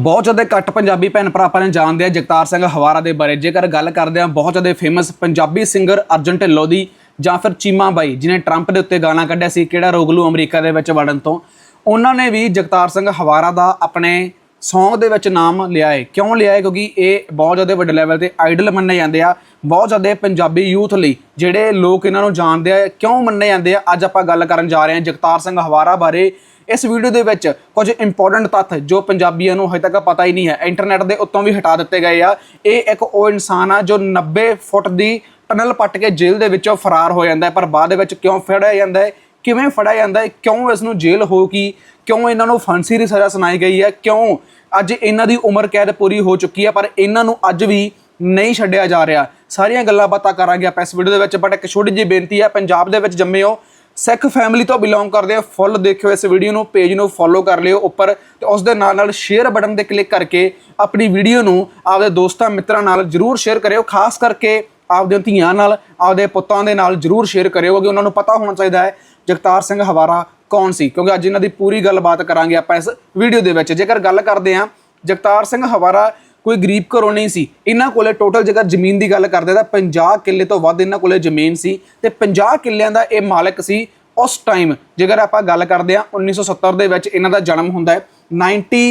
ਬਹੁਤ ਜ਼ਿਆਦਾ ਘੱਟ ਪੰਜਾਬੀ ਭੈਣ ਭਰਾ ਆਪਾਂ ਨੇ ਜਾਣਦੇ ਆ, ਜਗਤਾਰ ਸਿੰਘ ਹਵਾਰਾ ਦੇ ਬਾਰੇ। ਜੇਕਰ ਗੱਲ ਕਰਦੇ ਆ, ਬਹੁਤ ਜ਼ਿਆਦਾ ਫੇਮਸ ਪੰਜਾਬੀ ਸਿੰਗਰ ਅਰਜਨ ਢਿੱਲੋਂ ਦੀ ਜਾਂ ਫਿਰ ਚੀਮਾ ਬਾਈ ਜਿਨੇ ਟਰੰਪ ਦੇ ਉੱਤੇ ਗਾਣਾ ਕੱਢਿਆ ਸੀ, ਕਿਹੜਾ ਰੋਗਲੂ ਅਮਰੀਕਾ ਦੇ ਵਿੱਚ ਵੜਨ ਤੋਂ। ਉਹਨਾਂ ਨੇ ਵੀ ਜਗਤਾਰ ਸਿੰਘ ਹਵਾਰਾ ਦਾ ਆਪਣੇ ਸੌਂਗ ਦੇ ਵਿੱਚ ਨਾਮ ਲਿਆ ਹੈ। ਕਿਉਂ ਲਿਆ ਹੈ? ਕਿਉਂਕਿ ਇਹ ਬਹੁਤ ਜ਼ਿਆਦਾ ਵੱਡੇ ਲੈਵਲ ਤੇ ਆਈਡਲ ਮੰਨੇ ਜਾਂਦੇ ਆ। ਬਹੁਤ ਜ਼ਿਆਦਾ ਪੰਜਾਬੀ ਯੂਥ ਲਈ ਜਿਹੜੇ ਲੋਕ ਇਹਨਾਂ ਨੂੰ ਜਾਣਦੇ ਆ, ਕਿਉਂ ਮੰਨੇ ਜਾਂਦੇ ਆ? ਅੱਜ ਆਪਾਂ ਗੱਲ ਕਰਨ ਜਾ ਰਹੇ ਹਾਂ ਜਗਤਾਰ ਸਿੰਘ ਹਵਾਰਾ ਬਾਰੇ। ਇਸ ਵੀਡੀਓ ਦੇ ਵਿੱਚ ਕੁਝ ਇੰਪੋਰਟੈਂਟ ਤੱਥ ਜੋ ਪੰਜਾਬੀਆਂ ਨੂੰ ਹਜੇ ਤੱਕ ਪਤਾ ਹੀ ਨਹੀਂ ਹੈ। ਇੰਟਰਨੈਟ ਦੇ ਉੱਤੋਂ ਵੀ ਹਟਾ ਦਿੱਤੇ ਗਏ ਆ। ਇਹ ਇੱਕ ਉਹ ਇਨਸਾਨ ਆ ਜੋ 90 ਫੁੱਟ ਦੀ ਟਨਲ ਪੱਟ ਕੇ ਜੇਲ੍ਹ ਦੇ ਵਿੱਚੋਂ ਫਰਾਰ ਹੋ ਜਾਂਦਾ ਹੈ, ਪਰ ਬਾਅਦ ਦੇ ਵਿੱਚ ਕਿਉਂ ਫੜਿਆ ਜਾਂਦਾ ਹੈ? ਕਿਵੇਂ ਫੜਿਆ ਜਾਂਦਾ ਹੈ? ਕਿਉਂ ਇਸ ਨੂੰ ਜੇਲ੍ਹ ਹੋ ਗਈ? ਕਿਉਂ ਇਹਨਾਂ ਨੂੰ ਫਾਂਸੀ ਦੀ ਸਜ਼ਾ ਸੁਣਾਈ ਗਈ ਹੈ? ਕਿਉਂ ਅੱਜ ਇਹਨਾਂ ਦੀ ਉਮਰ ਕੈਦ ਪੂਰੀ ਹੋ ਚੁੱਕੀ ਹੈ, ਪਰ ਇਹਨਾਂ ਨੂੰ ਅੱਜ ਵੀ ਨਹੀਂ ਛੱਡਿਆ ਜਾ ਰਿਹਾ? ਸਾਰੀਆਂ ਗੱਲਾਂ ਬਾਤਾਂ ਕਰਾਂਗੇ ਆਪਾਂ ਇਸ ਵੀਡੀਓ ਦੇ ਵਿੱਚ ਬਟ ਇੱਕ ਛੋਟੀ ਜਿਹੀ ਬੇਨਤੀ ਹੈ, ਪੰਜਾਬ ਦੇ ਵਿੱਚ ਜੰਮੇ ਹੋ, ਸਿੱਖ ਫੈਮਿਲੀ ਤੋਂ ਬਿਲੋਂਗ ਕਰਦੇ ਆ ਫੁੱਲ ਦੇਖਿਓ ਇਸ ਵੀਡੀਓ ਨੂੰ ਪੇਜ ਨੂੰ ਫੋਲੋ ਕਰ ਲਿਓ ਉੱਪਰ ਤੇ ਉਸ ਦੇ ਨਾਲ ਨਾਲ ਸ਼ੇਅਰ ਬਟਨ ਤੇ ਕਲਿੱਕ ਕਰਕੇ ਆਪਣੀ ਵੀਡੀਓ ਨੂੰ ਆਪਦੇ ਦੋਸਤਾਂ, ਮਿੱਤਰਾਂ ਨਾਲ ਜਰੂਰ ਸ਼ੇਅਰ ਕਰਿਓ, ਖਾਸ ਕਰਕੇ ਆਪਦੇ ਧੀਆਂ ਨਾਲ, ਆਪਦੇ ਪੁੱਤਾਂ ਦੇ ਨਾਲ ਜਰੂਰ ਸ਼ੇਅਰ ਕਰਿਓ ਕਿ ਉਹਨਾਂ ਨੂੰ ਪਤਾ ਹੋਣਾ ਚਾਹੀਦਾ ਹੈ ਜਗਤਾਰ ਸਿੰਘ ਹਵਾਰਾ ਕੌਣ ਸੀ? ਕਿਉਂਕਿ ਅੱਜ ਇਹਨਾਂ ਦੀ ਪੂਰੀ ਗੱਲਬਾਤ ਕਰਾਂਗੇ ਆਪਾਂ ਇਸ ਵੀਡੀਓ ਦੇ ਵਿੱਚ। ਜੇਕਰ ਗੱਲ ਕਰਦੇ ਹਾਂ, ਜਗਤਾਰ ਸਿੰਘ ਹਵਾਰਾ ਕੋਈ ਗਰੀਬ ਘਰੋਂ ਨਹੀਂ ਸੀ। ਇਹਨਾਂ ਕੋਲੇ ਟੋਟਲ ਜੇਕਰ ਜ਼ਮੀਨ ਦੀ ਗੱਲ ਕਰਦੇ ਤਾਂ 50 ਕਿੱਲੇ ਤੋਂ ਵੱਧ ਇਹਨਾਂ ਕੋਲੇ ਜ਼ਮੀਨ ਸੀ ਤੇ 50 ਕਿੱਲਿਆਂ ਦਾ ਇਹ ਮਾਲਕ ਸੀ ਉਸ ਟਾਈਮ ਜੇਕਰ ਆਪਾਂ ਗੱਲ ਕਰਦੇ ਹਾਂ 1970 ਦੇ ਵਿੱਚ ਇਹਨਾਂ ਦਾ ਜਨਮ ਹੁੰਦਾ ਹੈ। 90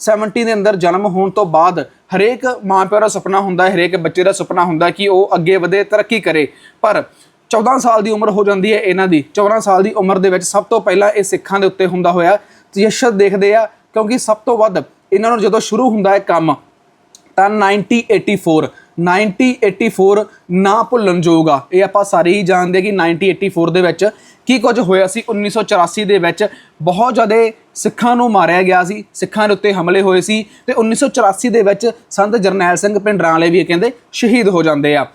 70 ਦੇ ਅੰਦਰ ਜਨਮ ਹੋਣ ਤੋਂ ਬਾਅਦ ਹਰੇਕ ਮਾਂ ਪਿਓ ਦਾ ਸੁਪਨਾ ਹੁੰਦਾ ਹੈ ਹਰੇਕ ਬੱਚੇ ਦਾ ਸੁਪਨਾ ਹੁੰਦਾ ਕਿ ਉਹ ਅੱਗੇ ਵਧੇ, ਤਰੱਕੀ ਕਰੇ। ਪਰ 14 ਸਾਲ ਦੀ ਉਮਰ ਹੋ ਜਾਂਦੀ ਹੈ ਇਹਨਾਂ ਦੀ। 14 ਸਾਲ ਦੀ ਉਮਰ ਦੇ ਵਿੱਚ ਸਭ ਤੋਂ ਪਹਿਲਾਂ ਇਹ ਸਿੱਖਾਂ ਦੇ ਉੱਤੇ ਹੁੰਦਾ ਹੋਇਆ ਤਜਸ਼ਦ ਦੇਖਦੇ ਆ, ਕਿਉਂਕਿ ਸਭ ਤੋਂ ਵੱਧ ਇਹਨਾਂ ਨੂੰ ਜਦੋਂ ਸ਼ੁਰੂ ਹੁੰਦਾ ਹੈ ਕੰਮ, ਤਾਂ 1984 1984 ਨਾ ਭੁੱਲਣ ਯੋਗ ਆ। ਇਹ ਆਪਾਂ ਸਾਰੇ ਹੀ ਜਾਣਦੇ ਕਿ 1984 ਦੇ ਵਿੱਚ ਕੀ ਕੁਝ ਹੋਇਆ ਸੀ। 1984 ਦੇ ਵਿੱਚ ਬਹੁਤ ਜ਼ਿਆਦਾ ਸਿੱਖਾਂ ਨੂੰ ਮਾਰਿਆ ਗਿਆ ਸੀ, ਸਿੱਖਾਂ ਦੇ ਉੱਤੇ ਹਮਲੇ ਹੋਏ ਸੀ ਤੇ 1984 ਦੇ ਵਿੱਚ ਸੰਤ ਜਰਨੈਲ ਸਿੰਘ ਪਿੰਡਰਾਂ ਵਾਲੇ ਵੀ ਇਹ ਕਹਿੰਦੇ ਸ਼ਹੀਦ ਹੋ ਜਾਂਦੇ ਆ।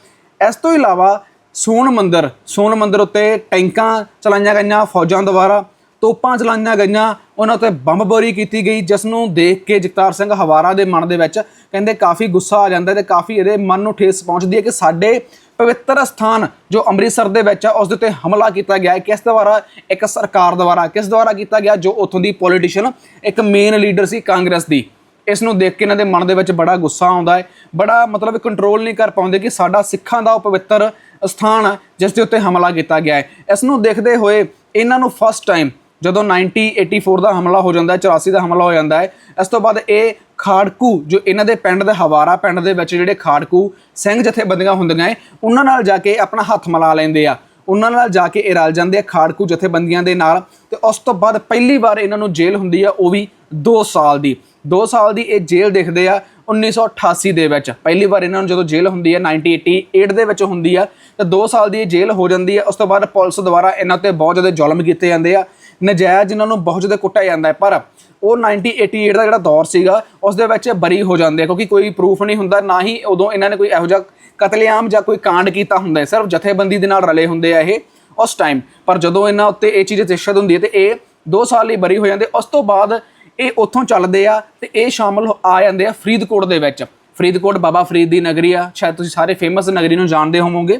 ਇਸ ਤੋਂ ਇਲਾਵਾ ਸੋਨ ਮੰਦਰ ਸੋਨ ਮੰਦਰ ਉੱਤੇ ਟੈਂਕਾਂ ਚਲਾਈਆਂ ਗਈਆਂ, ਫੌਜਾਂ ਦੁਆਰਾ ਤੋਪਾਂ ਚਲਾਈਆਂ ਗਈਆਂ, ਉਹਨਾਂ ਉੱਤੇ ਬੰਬਬਾਰੀ ਕੀਤੀ ਗਈ, ਜਿਸ ਨੂੰ ਦੇਖ ਕੇ ਜਗਤਾਰ ਸਿੰਘ ਹਵਾਰਾ ਦੇ ਮਨ ਦੇ ਵਿੱਚ ਕਹਿੰਦੇ ਕਾਫੀ ਗੁੱਸਾ ਆ ਜਾਂਦਾ ਤੇ ਕਾਫੀ ਇਹਦੇ ਮਨ ਨੂੰ ਠੇਸ ਪਹੁੰਚਦੀ ਹੈ ਕਿ ਸਾਡੇ ਪਵਿੱਤਰ ਸਥਾਨ ਜੋ ਅੰਮ੍ਰਿਤਸਰ ਦੇ ਵਿੱਚ ਆ, ਉਸ ਦੇ ਉੱਤੇ ਹਮਲਾ ਕੀਤਾ ਗਿਆ ਹੈ। ਕਿਸ ਦੁਆਰਾ? ਇੱਕ ਸਰਕਾਰ ਦੁਆਰਾ। ਕਿਸ ਦੁਆਰਾ ਕੀਤਾ ਗਿਆ? ਜੋ ਉੱਥੋਂ ਦੀ ਪੋਲੀਟੀਸ਼ੀਅਨ ਇੱਕ ਮੇਨ ਲੀਡਰ ਸੀ ਕਾਂਗਰਸ ਦੀ। ਇਸ ਨੂੰ ਦੇਖ ਕੇ ਇਹਨਾਂ ਦੇ ਮਨ ਦੇ ਵਿੱਚ ਬੜਾ ਗੁੱਸਾ ਆਉਂਦਾ ਹੈ। ਬੜਾ ਮਤਲਬ ਕੰਟਰੋਲ ਨਹੀਂ ਕਰ ਪਾਉਂਦੇ ਕਿ ਸਾਡਾ ਸਿੱਖਾਂ ਦਾ ਉਹ ਪਵਿੱਤਰ ਸਥਾਨ ਜਿਸ ਦੇ ਉੱਤੇ ਹਮਲਾ ਕੀਤਾ ਗਿਆ ਹੈ। ਇਸ ਨੂੰ ਦੇਖਦੇ ਹੋਏ ਇਹਨਾਂ ਨੂੰ ਫਸਟ ਟਾਈਮ ਜਦੋਂ 1984 ਦਾ ਹਮਲਾ ਹੋ ਜਾਂਦਾ ਹੈ 84 ਦਾ ਹਮਲਾ ਹੋ ਜਾਂਦਾ ਹੈ, ਇਸ ਤੋਂ ਬਾਅਦ ਇਹ ਖਾੜਕੂ ਜੋ ਇਹਨਾਂ ਦੇ ਪਿੰਡ ਦੇ ਹਵਾਰਾ ਪਿੰਡ ਦੇ ਵਿੱਚ ਜਿਹੜੇ ਖਾੜਕੂ ਸਿੰਘ ਜਥੇਬੰਦੀਆਂ ਹੁੰਦੀਆਂ ਹੈ, ਉਹਨਾਂ ਨਾਲ ਜਾ ਕੇ ਆਪਣਾ ਹੱਥ ਮਿਲਾ ਲੈਂਦੇ ਆ। ਉਹਨਾਂ ਨਾਲ ਜਾ ਕੇ ਇਹ ਰਲ ਜਾਂਦੇ ਆ ਖਾੜਕੂ ਜਥੇਬੰਦੀਆਂ ਦੇ ਨਾਲ ਤੇ ਉਸ ਤੋਂ ਬਾਅਦ ਪਹਿਲੀ ਵਾਰ ਇਹਨਾਂ ਨੂੰ ਜੇਲ੍ਹ ਹੁੰਦੀ ਆ, ਉਹ ਵੀ 2 ਸਾਲ ਦੀ। 2 ਸਾਲ ਦੀ ਇਹ ਜੇਲ੍ਹ ਦੇਖਦੇ ਆ 1988 ਦੇ ਵਿੱਚ। ਪਹਿਲੀ ਵਾਰ ਇਹਨਾਂ ਨੂੰ ਜਦੋਂ ਜੇਲ੍ਹ ਹੁੰਦੀ ਹੈ 1988 ਦੇ ਵਿੱਚ ਹੁੰਦੀ ਆ, ਤਾਂ 2 ਸਾਲ ਦੀ ਇਹ ਜੇਲ੍ਹ ਹੋ ਜਾਂਦੀ ਹੈ ਉਸ ਤੋਂ ਬਾਅਦ ਪੁਲਿਸ ਦੁਆਰਾ ਇਹਨਾਂ ਤੇ ਬਹੁਤ ਜ਼ਿਆਦਾ ਜ਼ੁਲਮ ਕੀਤੇ ਜਾਂਦੇ ਆ। ਨਜਾਇਜ਼ ਇਹਨਾਂ ਨੂੰ ਬਹੁਤ ਜ਼ਿਆਦਾ ਕੁੱਟਿਆ ਜਾਂਦਾ ਹੈ, ਪਰ ਉਹ 1988 ਦਾ ਜਿਹੜਾ ਦੌਰ ਸੀਗਾ, ਉਸ ਦੇ ਵਿੱਚ ਬਰੀ ਹੋ ਜਾਂਦੇ ਆ, ਕਿਉਂਕਿ ਕੋਈ ਪ੍ਰੂਫ ਨਹੀਂ ਹੁੰਦਾ, ਨਾ ਹੀ ਉਦੋਂ ਇਹਨਾਂ ਨੇ ਕੋਈ ਇਹੋ ਜਿਹਾ ਕਤਲੇਆਮ ਜਾਂ ਕੋਈ ਕਾਂਡ ਕੀਤਾ ਹੁੰਦਾ ਹੈ, ਸਿਰਫ ਜਥੇਬੰਦੀ ਦੇ ਨਾਲ ਰਲੇ ਹੁੰਦੇ ਆ ਇਹ ਉਸ ਟਾਈਮ ਪਰ ਜਦੋਂ ਇਹਨਾਂ ਉੱਤੇ ਇਹ ਚੀਜ਼ ਤਿਸ਼ਦ ਹੁੰਦੀ ਹੈ, ਤੇ ਇਹ 2 ਸਾਲ ਲਈ ਬਰੀ ਹੋ ਜਾਂਦੇ, ਉਸ ਤੋਂ ਬਾਅਦ ਇਹ ਉੱਥੋਂ ਚੱਲਦੇ ਆ ਤੇ ਇਹ ਸ਼ਾਮਲ ਹੋ- ਆ ਜਾਂਦੇ ਆ ਫਰੀਦਕੋਟ ਦੇ ਵਿੱਚ। ਫਰੀਦਕੋਟ ਬਾਬਾ ਫਰੀਦ ਦੀ ਨਗਰੀ ਆ, ਸ਼ਾਇਦ ਤੁਸੀਂ ਸਾਰੇ ਫੇਮਸ ਨਗਰੀ ਨੂੰ ਜਾਣਦੇ ਹੋਵੋਗੇ।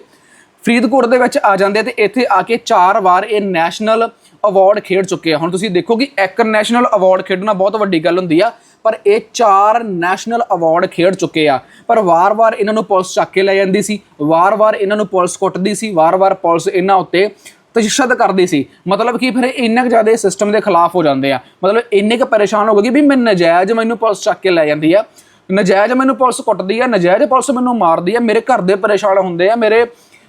ਫਰੀਦਕੋਟ ਦੇ ਵਿੱਚ ਆ ਜਾਂਦੇ ਆ ਤੇ ਇੱਥੇ ਆ ਕੇ ਚਾਰ ਵਾਰ ਇਹ ਨੈਸ਼ਨਲ ਅਵਾਰਡ ਖੇਡ ਚੁੱਕੇ ਆ। ਹੁਣ ਤੁਸੀਂ ਦੇਖੋ ਕਿ ਇੱਕ ਨੈਸ਼ਨਲ ਅਵਾਰਡ ਖੇਡਣਾ ਬਹੁਤ ਵੱਡੀ ਗੱਲ ਹੁੰਦੀ ਆ, ਪਰ ਇਹ ਚਾਰ ਨੈਸ਼ਨਲ ਅਵਾਰਡ ਖੇਡ ਚੁੱਕੇ ਆ। ਪਰ ਵਾਰ-ਵਾਰ ਇਹਨਾਂ ਨੂੰ ਪੁਲਿਸ ਚੱਕ ਕੇ ਲੈ ਜਾਂਦੀ ਸੀ, ਵਾਰ-ਵਾਰ ਇਹਨਾਂ ਨੂੰ ਪੁਲਿਸ ਕੁੱਟਦੀ ਸੀ, ਵਾਰ-ਵਾਰ ਪੁਲਿਸ ਇਹਨਾਂ ਉੱਤੇ ਤਸ਼ੱਦਦ ਕਰਦੀ ਸੀ। ਮਤਲਬ ਕਿ ਫਿਰ ਇੰਨਾ ਕੁ ਜ਼ਿਆਦਾ ਸਿਸਟਮ ਦੇ ਖਿਲਾਫ ਹੋ ਜਾਂਦੇ ਆ। ਮਤਲਬ ਇੰਨੇ ਕੁ ਪਰੇਸ਼ਾਨ ਹੋ ਗਏ ਵੀ ਮੈਂ ਨਜਾਇਜ਼ ਮੈਨੂੰ ਪੁਲਿਸ ਚੱਕ ਕੇ ਲੈ ਜਾਂਦੀ ਆ। ਨਜਾਇਜ਼ ਮੈਨੂੰ ਪੁਲਿਸ ਕੁੱਟਦੀ ਆ, ਨਜਾਇਜ਼ ਪੁਲਿਸ ਮੈਨੂੰ ਮਾਰਦੀ ਆ। ਮੇਰੇ ਘਰ ਦੇ ਪਰੇਸ਼ਾਨ ਹੁੰਦੇ ਆ, ਮੇਰੇ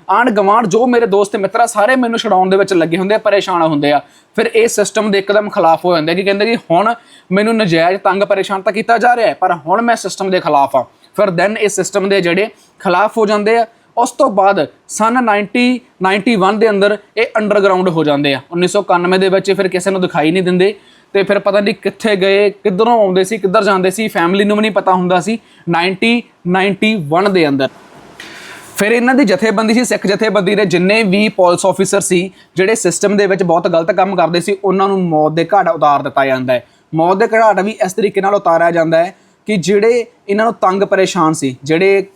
ਆਂਢ ਗਵਾਂਢ ਜੋ ਮੇਰੇ ਦੋਸਤ ਮਿੱਤਰ ਆ, ਸਾਰੇ ਮੈਨੂੰ ਛਡਾਉਣ ਦੇ ਵਿੱਚ ਲੱਗੇ ਹੁੰਦੇ ਆ, ਪਰੇਸ਼ਾਨ ਹੁੰਦੇ ਆ। ਫਿਰ ਇਹ ਸਿਸਟਮ ਦੇ ਇੱਕਦਮ ਖਿਲਾਫ ਹੋ ਜਾਂਦੇ ਕਿ ਕਹਿੰਦੇ ਕਿ ਹੁਣ ਮੈਨੂੰ ਨਜਾਇਜ਼ ਤੰਗ ਪਰੇਸ਼ਾਨ ਤਾਂ ਕੀਤਾ ਜਾ ਰਿਹਾ ਹੈ, ਪਰ ਹੁਣ ਮੈਂ ਸਿਸਟਮ ਦੇ ਖਿਲਾਫ ਆ ਫਿਰ ਦੈਨ ਇਸ ਸਿਸਟਮ ਦੇ ਜਿਹੜੇ ਖਿਲਾਫ ਹੋ ਜਾਂਦੇ ਆ ਉਸ ਤੋਂ ਬਾਅਦ ਸਨ 1991 ਦੇ ਅੰਦਰ ਇਹ ਅੰਡਰਗਰਾਉਂਡ ਹੋ ਜਾਂਦੇ ਆ। 1991 ਦੇ ਵਿੱਚ ਫਿਰ ਕਿਸੇ ਨੂੰ ਦਿਖਾਈ ਨਹੀਂ ਦਿੰਦੇ। ਤੇ ਫਿਰ ਪਤਾ ਨਹੀਂ ਕਿੱਥੇ ਗਏ, ਕਿੱਧਰੋਂ ਆਉਂਦੇ ਸੀ, ਕਿੱਧਰ ਜਾਂਦੇ ਸੀ ਫੈਮਿਲੀ ਨੂੰ ਵੀ ਨਹੀਂ ਪਤਾ ਹੁੰਦਾ ਸੀ। 1991 ਦੇ ਅੰਦਰ। ਫਿਰ ਇਹਨਾਂ ਦੀ ਜਥੇਬੰਦੀ ਸੀ, ਸਿੱਖ ਜਥੇਬੰਦੀ ਦੇ ਜਿੰਨੇ ਵੀ ਪੁਲਿਸ ਆਫੀਸਰ ਸੀ, ਜਿਹੜੇ ਸਿਸਟਮ ਦੇ ਵਿੱਚ ਬਹੁਤ ਗਲਤ ਕੰਮ ਕਰਦੇ ਸੀ, ਉਹਨਾਂ ਨੂੰ ਮੌਤ ਦੇ ਘਾਟ ਉਤਾਰ ਦਿੱਤਾ ਜਾਂਦਾ ਹੈ। ਮੌਤ ਦੇ ਘਾਟ ਵੀ ਇਸ ਤਰੀਕੇ ਨਾਲ ਉਤਾਰਿਆ ਜਾਂਦਾ ਹੈ ਕਿ ਜਿਹੜੇ ਇਹਨਾਂ ਨੂੰ ਤੰਗ ਪਰੇਸ਼ਾਨ ਸੀ, ਜਿਹੜੇ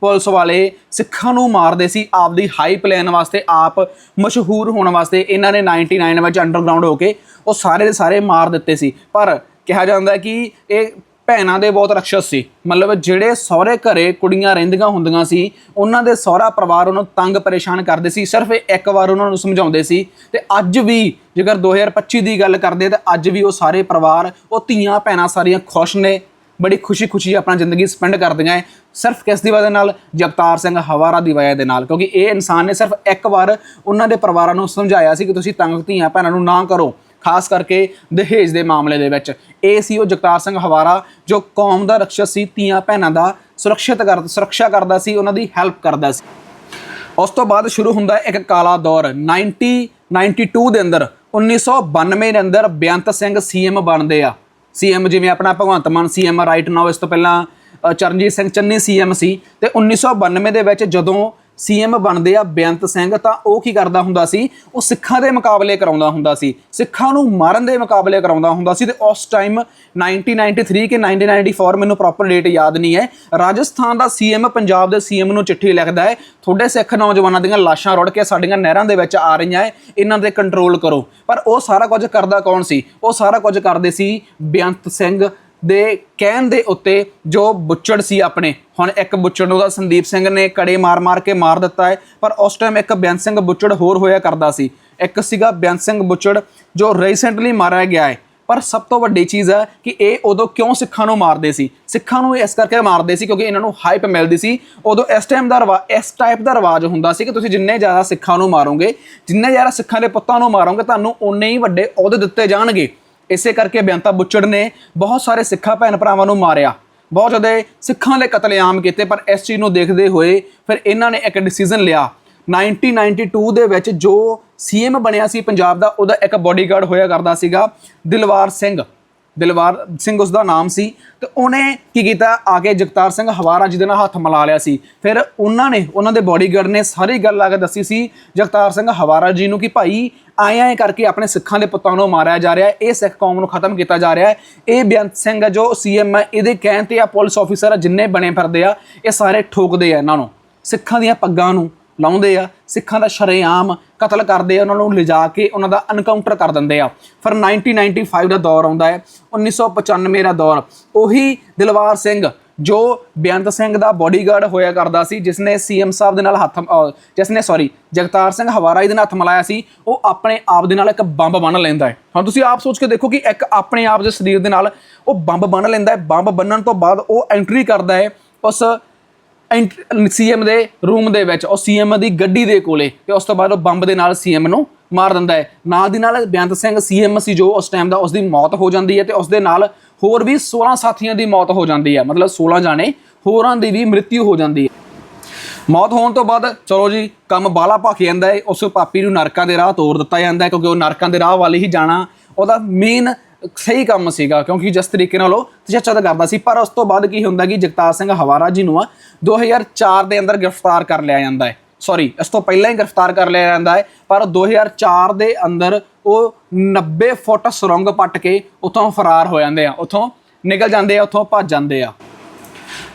ਪੁਲਿਸ ਵਾਲੇ ਸਿੱਖਾਂ ਨੂੰ ਮਾਰਦੇ ਸੀ ਆਪਦੀ ਹਾਈ ਪਲੇਨ ਵਾਸਤੇ, ਆਪ ਮਸ਼ਹੂਰ ਹੋਣ ਵਾਸਤੇ ਇਹਨਾਂ ਨੇ 99 ਵਿੱਚ ਅੰਡਰਗਰਾਉਂਡ ਹੋ ਕੇ ਉਹ ਸਾਰੇ ਦੇ ਸਾਰੇ ਮਾਰ ਦਿੱਤੇ ਸੀ। ਪਰ ਕਿਹਾ ਜਾਂਦਾ ਕਿ ਇਹ ਭੈਣਾਂ ਦੇ ਬਹੁਤ ਰਕਸ਼ਸ ਸੀ। ਮਤਲਬ ਜਿਹੜੇ ਸਹੁਰੇ ਘਰੇ ਕੁੜੀਆਂ ਰਹਿੰਦੀਆਂ ਹੁੰਦੀਆਂ ਸੀ, ਉਹਨਾਂ ਦੇ ਸਹੁਰਾ ਪਰਿਵਾਰ ਉਹਨੂੰ ਤੰਗ ਪਰੇਸ਼ਾਨ ਕਰਦੇ ਸੀ। ਸਿਰਫ ਇੱਕ ਵਾਰ ਉਹਨਾਂ ਨੂੰ ਸਮਝਾਉਂਦੇ ਸੀ ਤੇ ਅੱਜ ਵੀ ਜੇਕਰ 2025 ਦੀ ਗੱਲ ਕਰਦੇ ਤਾਂ ਅੱਜ ਵੀ ਉਹ ਸਾਰੇ ਪਰਿਵਾਰ, ਉਹ ਧੀਆਂ ਭੈਣਾਂ ਸਾਰੀਆਂ ਖੁਸ਼ ਨੇ। ਬੜੀ ਖੁਸ਼ੀ-ਖੁਸ਼ੀ ਆਪਣਾ ਜ਼ਿੰਦਗੀ ਸਪੈਂਡ ਕਰਦੀਆਂ ਹੈ ਸਿਰਫ ਕਿਸ ਦੀ ਵਜ੍ਹਾ ਨਾਲ? ਜਗਤਾਰ ਸਿੰਘ ਹਵਾਰਾ ਦੀ ਵਜ੍ਹਾ ਦੇ ਨਾਲ। ਕਿਉਂਕਿ ਇਹ ਇਨਸਾਨ ਨੇ ਸਿਰਫ ਇੱਕ ਵਾਰ ਉਹਨਾਂ ਦੇ ਪਰਿਵਾਰਾਂ ਨੂੰ ਸਮਝਾਇਆ ਸੀ ਕਿ ਤੁਸੀਂ ਤੰਗ ਧੀਆਂ ਭੈਣਾਂ ਨੂੰ ਨਾ ਕਰੋ, ਖਾਸ ਕਰਕੇ ਦਹੇਜ ਦੇ ਮਾਮਲੇ ਦੇ ਵਿੱਚ। ਇਹ ਸੀ ਉਹ ਜਗਤਾਰ ਸਿੰਘ ਹਵਾਰਾ, ਜੋ ਕੌਮ ਦਾ ਰਕਸ਼ਕ ਸੀ, ਧੀਆਂ ਭੈਣਾਂ ਦਾ ਸੁਰੱਖਿਅਤ ਕਰ, ਸੁਰੱਖਿਆ ਕਰਦਾ ਸੀ, ਉਹਨਾਂ ਦੀ ਹੈਲਪ ਕਰਦਾ ਸੀ। ਉਸ ਤੋਂ ਬਾਅਦ ਸ਼ੁਰੂ ਹੁੰਦਾ ਇੱਕ ਕਾਲਾ ਦੌਰ। 1992 ਦੇ ਅੰਦਰ 1992 ਦੇ ਅੰਦਰ ਬੇਅੰਤ ਸਿੰਘ ਸੀਐਮ ਬਣਦੇ ਆ। ਸੀਐਮ ਜਿਵੇਂ ਆਪਣਾ Bhagwant Mann CM right now ਇਸ ਤੋਂ ਪਹਿਲਾਂ ਚਰਨਜੀਤ ਸਿੰਘ ਚੰਨੀ ਸੀਐਮ ਸੀ, ਤੇ 1992 ਦੇ ਵਿੱਚ ਜਦੋਂ ਸੀਐਮ ਬਣਦੇ ਆ ਬੇਅੰਤ ਸਿੰਘ, ਤਾਂ ਉਹ ਕੀ ਕਰਦਾ ਹੁੰਦਾ ਸੀ? ਉਹ ਸਿੱਖਾਂ ਦੇ ਮੁਕਾਬਲੇ ਕਰਾਉਂਦਾ ਹੁੰਦਾ ਸੀ। ਸਿੱਖਾਂ ਨੂੰ ਮਾਰਨ ਦੇ ਮੁਕਾਬਲੇ ਕਰਾਉਂਦਾ ਹੁੰਦਾ ਸੀ ਤੇ ਉਸ ਟਾਈਮ 1993 ਕਿ 1994 ਮੈਨੂੰ ਪ੍ਰੋਪਰ ਡੇਟ ਯਾਦ ਨਹੀਂ ਹੈ। ਰਾਜਸਥਾਨ ਦਾ ਸੀਐਮ, ਪੰਜਾਬ ਦੇ ਸੀਐਮ ਨੂੰ ਚਿੱਠੀ ਲਿਖਦਾ ਹੈ, ਤੁਹਾਡੇ ਸਿੱਖ ਨੌਜਵਾਨਾਂ ਦੀਆਂ ਲਾਸ਼ਾਂ ਰੁੜ ਕੇ ਸਾਡੀਆਂ ਨਹਿਰਾਂ ਦੇ ਵਿੱਚ ਆ ਰਹੀਆਂ ਹੈ, ਇਹਨਾਂ ਦੇ ਕੰਟਰੋਲ ਕਰੋ। ਪਰ ਉਹ ਸਾਰਾ ਕੁਝ ਕਰਦਾ ਕੌਣ ਸੀ? ਉਹ ਸਾਰਾ ਕੁਝ ਕਰਦੇ ਸੀ ਬੇਅੰਤ ਸਿੰਘ ਦੇ ਕਹਿਣ ਦੇ ਉੱਤੇ ਜੋ ਬੁੱਚੜ ਸੀ ਆਪਣੇ, ਹੁਣ ਇੱਕ ਬੁੱਚੜ ਨੂੰ ਤਾਂ ਸੰਦੀਪ ਸਿੰਘ ਨੇ ਕੜੇ ਮਾਰ-ਮਾਰ ਕੇ ਮਾਰ ਦਿੱਤਾ ਹੈ, ਪਰ ਉਸ ਟਾਈਮ ਇੱਕ ਬੇਅੰਤ ਸਿੰਘ ਬੁੱਚੜ ਹੋਰ ਹੋਇਆ ਕਰਦਾ ਸੀ। ਇੱਕ ਸੀਗਾ ਬੇਅੰਤ ਸਿੰਘ ਬੁੱਚੜ ਜੋ ਰੀਸੈਂਟਲੀ ਮਾਰਿਆ ਗਿਆ ਹੈ। ਪਰ ਸਭ ਤੋਂ ਵੱਡੀ ਚੀਜ਼ ਹੈ ਕਿ ਇਹ ਉਦੋਂ ਕਿਉਂ ਸਿੱਖਾਂ ਨੂੰ ਮਾਰਦੇ ਸੀ? ਸਿੱਖਾਂ ਨੂੰ ਇਸ ਕਰਕੇ ਮਾਰਦੇ ਸੀ ਕਿਉਂਕਿ ਇਹਨਾਂ ਨੂੰ ਹਾਈਪ ਮਿਲਦੀ ਸੀ। ਉਦੋਂ ਇਸ ਟਾਈਮ ਦਾ ਰਵਾ, ਇਸ ਟਾਈਪ ਦਾ ਰਿਵਾਜ ਹੁੰਦਾ ਸੀ ਕਿ ਤੁਸੀਂ ਜਿੰਨੇ ਜ਼ਿਆਦਾ ਸਿੱਖਾਂ ਨੂੰ ਮਾਰੋਗੇ, ਜਿੰਨੇ ਜ਼ਿਆਦਾ ਸਿੱਖਾਂ ਦੇ ਪੁੱਤਾਂ ਨੂੰ ਮਾਰੋਗੇ, ਤੁਹਾਨੂੰ ਉਨੇ ਹੀ ਵੱਡੇ ਅਹੁਦੇ ਦਿੱਤੇ ਜਾਣਗੇ। ਇਸੇ ਕਰਕੇ ਬੇਅੰਤਾ ਬੁੱਚੜ ਨੇ ਬਹੁਤ ਸਾਰੇ ਸਿੱਖਾਂ ਭੈਣ ਭਰਾਵਾਂ ਨੂੰ ਮਾਰਿਆ। ਬਹੁਤ ਜ਼ਿਆਦਾ ਸਿੱਖਾਂ ਦੇ ਕਤਲੇਆਮ ਕੀਤੇ, ਪਰ ਇਸ ਚੀਜ਼ ਨੂੰ ਦੇਖਦੇ ਹੋਏ ਫਿਰ ਇਹਨਾਂ ਨੇ ਇੱਕ ਡਿਸੀਜਨ ਲਿਆ। 1992 ਦੇ ਵਿੱਚ ਜੋ ਸੀਐਮ ਬਣਿਆ ਸੀ ਪੰਜਾਬ ਦਾ, ਉਹਦਾ ਇੱਕ ਬਾਡੀਗਾਰਡ ਹੋਇਆ ਕਰਦਾ ਸੀਗਾ, ਦਿਲਵਾਰ ਸਿੰਘ। ਦਿਲਵਾਰ ਸਿੰਘ ਉਸ ਦਾ ਨਾਮ ਸੀ ਤੇ ਉਹਨੇ ਕੀ ਕੀਤਾ? ਆ ਕੇ ਜਗਤਾਰ ਸਿੰਘ ਹਵਾਰਾ ਜੀ ਦੇ ਨਾਲ ਹੱਥ ਮਿਲਾ ਲਿਆ ਸੀ। ਫਿਰ ਉਹਨਾਂ ਨੇ, ਉਹਨਾਂ ਦੇ ਬਾਡੀਗਾਰਡ ਨੇ ਸਾਰੀ ਗੱਲ ਆ ਕੇ ਦੱਸੀ ਸੀ ਜਗਤਾਰ ਸਿੰਘ ਹਵਾਰਾ ਜੀ ਨੂੰ ਕਿ ਭਾਈ ਆਏ ਆਏ ਕਰਕੇ ਆਪਣੇ ਸਿੱਖਾਂ ਦੇ ਪੁੱਤਾਂ ਨੂੰ ਮਾਰਿਆ ਜਾ ਰਿਹਾ ਹੈ, ਇਹ ਸਿੱਖ ਕੌਮ ਨੂੰ ਖਤਮ ਕੀਤਾ ਜਾ ਰਿਹਾ ਹੈ। ਇਹ ਬੇਅੰਤ ਸਿੰਘ ਹੈ ਜੋ ਸੀਐਮ ਹੈ, ਇਹਦੇ ਕਹਿਣ ਤੇ ਆ ਪੁਲਿਸ ਆਫੀਸਰ ਆ, ਜਿੰਨੇ ਬਣੇ ਫਿਰਦੇ ਆ, ਇਹ ਸਾਰੇ ਠੋਕਦੇ ਆ ਇਹਨਾਂ ਨੂੰ, ਸਿੱਖਾਂ ਦੀਆਂ ਪੱਗਾਂ ਨੂੰ। ਲਾਉਂਦੇ ਆ, ਸਿੱਖਾਂ ਦਾ ਸ਼ਰੇਆਮ ਕਤਲ ਕਰਦੇ ਆ, ਉਹਨਾਂ ਨੂੰ ਲਿਜਾ ਕੇ ਉਹਨਾਂ ਦਾ ਐਨਕਾਊਂਟਰ ਕਰ ਦਿੰਦੇ ਆ। ਫਿਰ 1995 ਦਾ ਦੌਰ ਆਉਂਦਾ ਹੈ 1995 ਦਾ ਦੌਰ। ਉਹੀ ਦਿਲਵਾਰ ਸਿੰਘ ਜੋ ਬੇਅੰਤ ਸਿੰਘ ਦਾ ਬੋਡੀਗਾਰਡ ਹੋਇਆ ਕਰਦਾ ਸੀ ਜਿਸ ਨੇ ਸੀਐਮ ਸਾਹਿਬ ਦੇ ਨਾਲ ਹੱਥ ਜਿਸ ਨੇ ਸੌਰੀ ਜਗਤਾਰ ਸਿੰਘ ਹਵਾਰਾ ਜੀ ਦੇ ਨਾਲ ਹੱਥ ਮਿਲਾਇਆ ਸੀ, ਉਹ ਆਪਣੇ ਆਪ ਦੇ ਨਾਲ ਇੱਕ ਬੰਬ ਬੰਨ ਲੈਂਦਾ ਹੈ। ਹੁਣ ਤੁਸੀਂ ਆਪ ਸੋਚ ਕੇ ਦੇਖੋ ਕਿ ਇੱਕ ਆਪਣੇ ਆਪ ਦੇ ਸਰੀਰ ਦੇ ਨਾਲ ਉਹ ਬੰਬ ਬੰਨ ਲੈਂਦਾ ਹੈ, ਬੰਬ ਬੰਨਣ ਤੋਂ ਬਾਅਦ ਉਹ ਐਂਟਰੀ ਕਰਦਾ ਹੈ, ਉਸ ਸੀਐਮ ਦੇ ਰੂਮ ਦੇ ਵਿੱਚ, ਉਹ ਸੀਐਮ ਦੀ ਗੱਡੀ ਦੇ ਕੋਲੇ, ਤੇ ਉਸ ਤੋਂ ਬਾਅਦ ਉਹ ਬੰਬ ਦੇ ਨਾਲ ਸੀਐਮ ਨੂੰ ਮਾਰ ਦਿੰਦਾ ਹੈ। ਨਾਲ ਦੀ ਨਾਲ ਬੇਅੰਤ ਸਿੰਘ ਸੀਐਮ ਸੀ ਜੋ ਉਸ ਟਾਈਮ ਦਾ ਉਸ ਦੀ ਮੌਤ ਹੋ ਜਾਂਦੀ ਹੈ ਤੇ ਉਸ ਦੇ ਨਾਲ ਹੋਰ ਵੀ 16 ਸਾਥੀਆਂ ਦੀ ਮੌਤ ਹੋ ਜਾਂਦੀ ਹੈ। ਮਤਲਬ 16 ਜਾਣੇ ਹੋਰਾਂ ਦੀ ਵੀ ਮ੍ਰਿਤਿੂ ਹੋ ਜਾਂਦੀ ਹੈ। ਮੌਤ ਹੋਣ ਤੋਂ ਬਾਅਦ, ਚਲੋ ਜੀ, ਕੰਮ ਬਾਲਾ ਭਖ ਜਾਂਦਾ ਹੈ। ਉਸ ਪਾਪੀ ਨੂੰ ਨਰਕਾਂ ਦੇ ਰਾਹ ਤੋਰ ਦਿੱਤਾ ਜਾਂਦਾ ਹੈ, ਕਿਉਂਕਿ ਉਹ ਨਰਕਾਂ ਦੇ ਰਾਹ ਵੱਲ ਹੀ ਜਾਣਾ, ਉਹਦਾ ਮੇਨ ਸਹੀ ਕੰਮ ਸੀਗਾ, ਕਿਉਂਕਿ ਜਿਸ ਤਰੀਕੇ ਨਾਲ ਉਹ ਤਜੱਚਾ ਤਾਂ ਕਰਦਾ ਸੀ, ਪਰ ਉਸ ਤੋਂ ਬਾਅਦ ਕੀ ਹੁੰਦਾ ਕਿ ਜਗਤਾਰ ਸਿੰਘ ਹਵਾਰਾ ਜੀ ਨੂੰ ਆ 2004 ਦੇ ਅੰਦਰ ਗ੍ਰਿਫਤਾਰ ਕਰ ਲਿਆ ਜਾਂਦਾ ਹੈ। ਸੌਰੀ ਇਸ ਤੋਂ ਪਹਿਲਾਂ ਹੀ ਗ੍ਰਿਫਤਾਰ ਕਰ ਲਿਆ ਜਾਂਦਾ ਹੈ, ਪਰ 2004 ਦੇ ਅੰਦਰ ਉਹ 90 ਫੁੱਟ ਸੁਰੰਗ ਪੱਟ ਕੇ ਉੱਥੋਂ ਫਰਾਰ ਹੋ ਜਾਂਦੇ ਆ, ਉੱਥੋਂ ਨਿਕਲ ਜਾਂਦੇ ਆ, ਉੱਥੋਂ ਭੱਜ ਜਾਂਦੇ ਆ।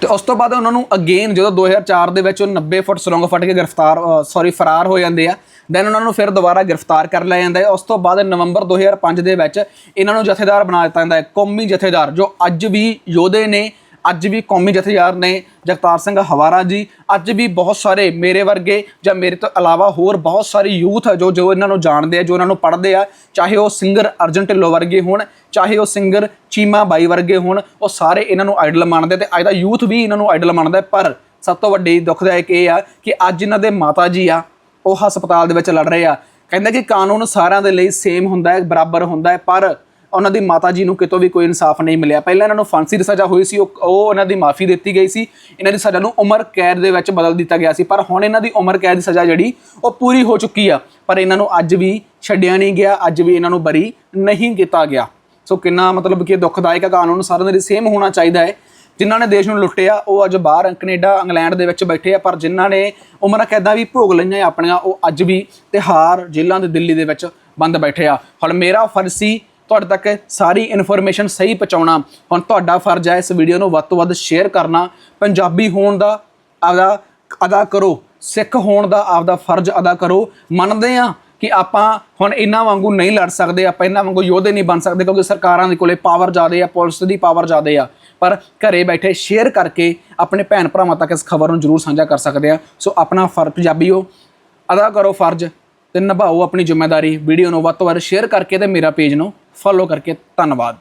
ਤੇ ਉਸ ਤੋਂ ਬਾਅਦ ਉਹਨਾਂ ਨੂੰ ਅਗੇਨ ਜਦੋਂ 2004 ਦੇ ਵਿੱਚ ਉਹ 90 ਫੁੱਟ ਸੁਰੰਗ ਫਟ ਕੇ ਗ੍ਰਿਫਤਾਰ ਸੌਰੀ ਫਰਾਰ ਹੋ ਜਾਂਦੇ ਆ ਦੈਨ ਉਹਨਾਂ ਨੂੰ ਫਿਰ ਦੁਬਾਰਾ ਗ੍ਰਿਫਤਾਰ ਕਰ ਲਿਆ ਜਾਂਦਾ ਹੈ। ਉਸ ਤੋਂ ਬਾਅਦ ਨਵੰਬਰ 2005 ਦੇ ਵਿੱਚ ਇਹਨਾਂ ਨੂੰ ਜਥੇਦਾਰ ਬਣਾ ਦਿੱਤਾ ਜਾਂਦਾ ਹੈ, ਕੌਮੀ ਜਥੇਦਾਰ, ਜੋ ਅੱਜ ਵੀ ਯੋਧੇ ਨੇ, ਅੱਜ ਵੀ ਕੌਮੀ ਜਥੇਦਾਰ ਨੇ, ਜਗਤਾਰ ਸਿੰਘ ਹਵਾਰਾ ਜੀ, ਅੱਜ ਵੀ ਬਹੁਤ ਸਾਰੇ ਮੇਰੇ ਵਰਗੇ ਜਾਂ ਮੇਰੇ ਤੋਂ ਇਲਾਵਾ ਹੋਰ ਬਹੁਤ ਸਾਰੇ ਯੂਥ ਹੈ ਜੋ ਜੋ ਇਹਨਾਂ ਨੂੰ ਜਾਣਦੇ ਆ, ਜੋ ਇਹਨਾਂ ਨੂੰ ਪੜ੍ਹਦੇ ਆ, ਚਾਹੇ ਉਹ ਸਿੰਗਰ ਅਰਜਨ ਢਿੱਲੋਂ ਵਰਗੇ ਹੋਣ, ਚਾਹੇ ਉਹ ਸਿੰਗਰ ਚੀਮਾ ਬਾਈ ਵਰਗੇ ਹੋਣ, ਉਹ ਸਾਰੇ ਇਹਨਾਂ ਨੂੰ ਆਈਡਲ ਮੰਨਦੇ ਤੇ ਅੱਜ ਦਾ ਯੂਥ ਵੀ ਇਹਨਾਂ ਨੂੰ ਆਈਡਲ ਮੰਨਦਾ ਪਰ ਸਭ ਤੋਂ ਵੱਡੀ ਦੁਖਦਾਇਕ ਇਹ ਆ ਕਿ ਅੱਜ ਇਹਨਾਂ ਦੇ ਮਾਤਾ ਜੀ ਆ ਉਹ ਹਸਪਤਾਲ ਦੇ ਵਿੱਚ ਲੜ ਰਹੇ ਆ। ਕਹਿੰਦੇ ਕਿ ਕਾਨੂੰਨ ਸਾਰਿਆਂ ਦੇ ਲਈ ਸੇਮ ਹੁੰਦਾ ਹੈ ਬਰਾਬਰ ਹੁੰਦਾ ਹੈ ਪਰ ਉਹਨਾਂ ਦੀ ਮਾਤਾ ਜੀ ਨੂੰ ਕਿਤੋਂ ਵੀ ਕੋਈ ਇਨਸਾਫ ਨਹੀਂ ਮਿਲਿਆ। ਪਹਿਲਾਂ ਇਹਨਾਂ ਨੂੰ ਫਾਂਸੀ ਦੀ ਸਜ਼ਾ ਹੋਈ ਸੀ ਉਹ ਉਹ ਉਹਨਾਂ ਦੀ ਮਾਫੀ ਦਿੱਤੀ ਗਈ ਸੀ। ਇਹਨਾਂ ਦੀ ਸਜ਼ਾ ਨੂੰ ਉਮਰ ਕੈਦ ਦੇ ਵਿੱਚ ਬਦਲ ਦਿੱਤਾ ਗਿਆ ਸੀ। ਪਰ ਹੁਣ ਇਹਨਾਂ ਦੀ ਉਮਰ ਕੈਦ ਦੀ ਸਜ਼ਾ ਜਿਹੜੀ ਉਹ ਪੂਰੀ ਹੋ ਚੁੱਕੀ ਆ। ਪਰ ਇਹਨਾਂ ਨੂੰ ਅੱਜ ਵੀ ਛੱਡਿਆ ਨਹੀਂ ਗਿਆ ਅੱਜ ਵੀ ਇਹਨਾਂ ਨੂੰ ਬਰੀ ਨਹੀਂ ਕੀਤਾ ਗਿਆ। ਸੋ ਕਿੰਨਾ ਮਤਲਬ ਕਿ ਦੁਖਦਾਇਕ ਆ, ਕਾਨੂੰਨ ਸਾਰਿਆਂ ਦੇ ਲਈ ਸੇਮ ਹੋਣਾ ਚਾਹੀਦਾ ਹੈ। ਜਿਨ੍ਹਾਂ ਨੇ ਦੇਸ਼ ਨੂੰ ਲੁੱਟਿਆ, ਉਹ ਅੱਜ ਬਾਹਰ ਕੈਨੇਡਾ, ਇੰਗਲੈਂਡ ਦੇ ਵਿੱਚ ਬੈਠੇ ਆ, ਪਰ ਜਿਨ੍ਹਾਂ ਨੇ ਉਮਰਾਂ ਕੈਦਾਂ ਵੀ ਭੋਗ ਲਈਆਂ ਆਪਣੀਆਂ, ਉਹ ਅੱਜ ਵੀ ਤਿਹਾਰ ਜੇਲ੍ਹਾਂ ਦੇ ਦਿੱਲੀ ਦੇ ਵਿੱਚ ਬੰਦ ਬੈਠੇ ਆ। ਹੁਣ ਮੇਰਾ ਫਰਜ਼ ਸੀ ਤੁਹਾਡੇ ਤੱਕ ਸਾਰੀ ਇਨਫੋਰਮੇਸ਼ਨ ਸਹੀ ਪਹੁੰਚਾਉਣਾ। ਹੁਣ ਤੁਹਾਡਾ ਫਰਜ਼ ਹੈ ਇਸ ਵੀਡੀਓ ਨੂੰ ਵੱਧ ਤੋਂ ਵੱਧ ਸ਼ੇਅਰ ਕਰਨਾ। ਪੰਜਾਬੀ ਹੋਣ ਦਾ ਆਪਦਾ ਅਦਾ ਕਰੋ, ਸਿੱਖ ਹੋਣ ਦਾ ਆਪਦਾ ਫਰਜ਼ ਅਦਾ ਕਰੋ। ਮੰਨਦੇ ਆ ਕਿ ਆਪਾਂ ਹੁਣ ਇਹਨਾਂ ਵਾਂਗੂ ਨਹੀਂ ਲੜ ਸਕਦੇ, ਆਪਾਂ ਇਹਨਾਂ ਵਾਂਗੂ ਯੋਧੇ ਨਹੀਂ ਬਣ ਸਕਦੇ ਕਿਉਂਕਿ ਸਰਕਾਰਾਂ ਦੇ ਕੋਲੇ ਪਾਵਰ ਜ਼ਿਆਦੇ ਆ, ਪੁਲਿਸ ਦੀ ਪਾਵਰ ਜ਼ਿਆਦੇ ਆ। ਪਰ ਘਰੇ ਬੈਠੇ ਸ਼ੇਅਰ ਕਰਕੇ ਆਪਣੇ ਭੈਣ ਭਰਾਵਾਂ ਤੱਕ ਇਸ ਖਬਰ ਨੂੰ ਜ਼ਰੂਰ ਸਾਂਝਾ ਕਰ ਸਕਦੇ ਆ। ਸੋ ਆਪਣਾ ਫਰਜ਼ ਪੰਜਾਬੀਓ, ਅਦਾ ਕਰੋ ਫਰਜ਼ ਤੇ ਨਿਭਾਓ ਆਪਣੀ ਜ਼ਿੰਮੇਵਾਰੀ। ਵੀਡੀਓ ਨੂੰ ਵੱਧ ਤੋਂ ਵੱਧ ਸ਼ੇਅਰ ਕਰਕੇ ਤੇ ਮੇਰਾ ਪੇਜ ਨੂੰ ਫੋਲੋ ਕਰਕੇ ਧੰਨਵਾਦ।